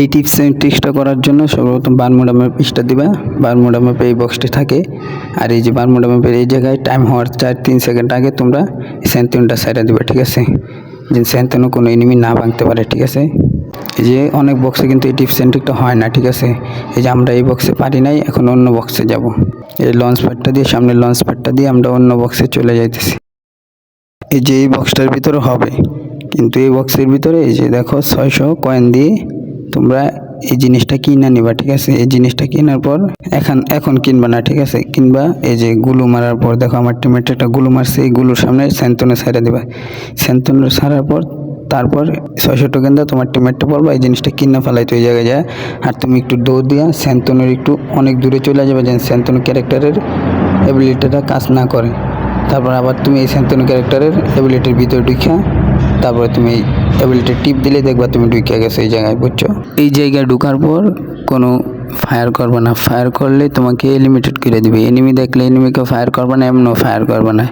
এই টিপস ট্রিক্সটা করার জন্য সর্বপ্রথম বারমুডা পিসটা দিবা। বারমুডা ম্যাপে এই বক্সটি থাকে। আর এই যে বারমুডা ম্যাপের এই জায়গায় টাইম হওয়ার চার, তিন সেকেন্ড আগে তোমরা স্যান্তিনটা সাইডে দিবা, ঠিক আছে? যে স্যান্তিনো কোনো এনিমি না ভাঙতে পারে, ঠিক আছে? এই যে অনেক বক্সে কিন্তু এই টিপস ট্রিকটা হয় না, ঠিক আছে? এই যে আমরা এই বক্সে পারি নাই, এখন অন্য বক্সে যাব। এই লঞ্চ প্যাডটা দিয়ে সামনে লঞ্চ প্যাডটা দিয়ে আমরা অন্য বক্সে চলে যাইতেছি। এই যে এই বক্সটার ভিতরে হবে, কিন্তু এই বক্সের ভিতরে এই যে দেখো, ছয়শো কয়েন দিয়ে তোমরা এই জিনিসটা কিনে নিবা, ঠিক আছে? এই জিনিসটা কেনার পর এখন এখন কিনবা না, ঠিক আছে? কিনবা এই যে গুলু মারার পর, দেখো আমার টিমেট একটা গুলু মারছে, এই গুলুর সামনে স্যান্তনে ছাড়া দিবা। স্যান্তনে সারার পর তারপর ছয়শো টোকেন দেওয়া তোমার টিমেটটা পড়বা এই জিনিসটা কিনে ফেলাইতে ওই জায়গায় যায়। আর তুমি একটু দৌড় দিয়া স্যান্তনের একটু অনেক দূরে চলে যাবে, যেন স্যান্তন ক্যারেক্টারের অ্যাবিলিটিটা কাজ না করে। তারপর আবার তুমি এই স্যান্তন ক্যারেক্টারের অ্যাবিলিটির ভিতরে ঢুকিয়া, তারপরে তুমি এই অ্যাবিলিটি টিপ দিলে দেখবা তুমি ঢুকিয়া গেছো এই জায়গায়, বুঝছ? এই জায়গায় ঢুকার পর কোনো ফায়ার করবে না। ফায়ার করলে তোমাকে লিমিটেড করে দিবে। এনিমি দেখলে এনিমিকে ফায়ার করবে না, এমনও ফায়ার করবে না।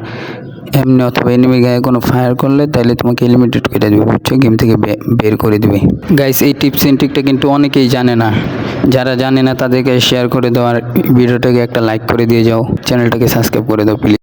এমনি অথবা এনিমি গায়ে কোনো ফায়ার করলে তাহলে তোমাকে লিমিটেড করে দেবে, বুঝছ? গেম থেকে বের করে দেবে। গাইস এই টিপস এন্ড ট্রিকটা কিন্তু অনেকেই জানে না। যারা জানে না, তাদেরকে শেয়ার করে দেওয়ার ভিডিওটাকে একটা লাইক করে দিয়ে যাও। চ্যানেলটাকে সাবস্ক্রাইব করে দাও প্লিজ